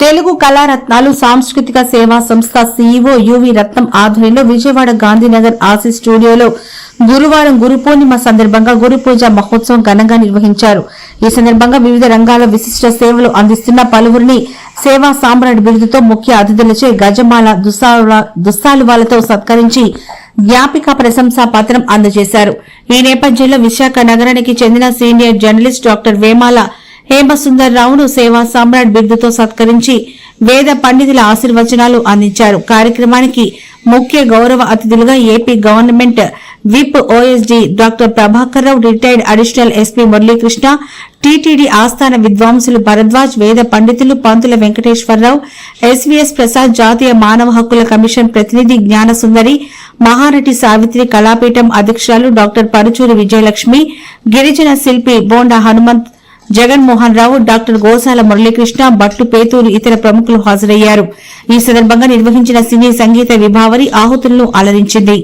తెలుగు కళారత్నాలు సాంస్కృతిక సేవా సంస్థ సీఈఓ యువి రత్నం ఆధ్వర్యంలో విజయవాడ గాంధీనగర్ ఆసీస్ స్టూడియోలో గురువారం గురు పూర్ణిమ సందర్భంగా గురు పూజ మహోత్సవం ఘనంగా నిర్వహించారు. ఈ సందర్భంగా వివిధ రంగాల విశిష్ట సేవలు అందిస్తున్న పలువురిని సేవా సామ్రాట్ బిరుదుతో ముఖ్య అతిథులచే గజమాల దుస్సాలువాలతో సత్కరించి జ్ఞాపిక ప్రశంసా పత్రం అందజేశారు. ఈ నేపథ్యంలో విశాఖ నగరానికి చెందిన senior journalist doctor Vemala Hemasundar రావును సేవా సామ్రాట్ బిరుదుతో సత్కరించి వేద పండితుల ఆశీర్వచనాలు అందించారు. కార్యక్రమానికి ముఖ్య గౌరవ అతిథులుగా AP government whip OSD doctor Prabhakar Rao retired additional SP Muralikrishna TTD ఆస్థాన విద్వాంసులు భరద్వాజ్ వేద పండితులు పంతుల వెంకటేశ్వరరావు ఎస్వీఎస్ ప్రసాద్ జాతీయ మానవ హక్కుల కమిషన్ ప్రతినిధి జ్ఞానసుందరి మహానటి సావిత్రి కళాపీఠం అధ్యక్షురాలు డాక్టర్ పరుచూరి విజయలక్ష్మి గిరిజన శిల్పి బోండా హనుమంత్ జగన్మోహన్ రావు డాక్టర్ గోసాల మురళీకృష్ణ భట్టు పేతూరు ఇతర ప్రముఖులు హాజరయ్యారు. ఈ సందర్భంగా నిర్వహించిన సినీ సంగీత విభావరి ఆహుతులను అలరించింది.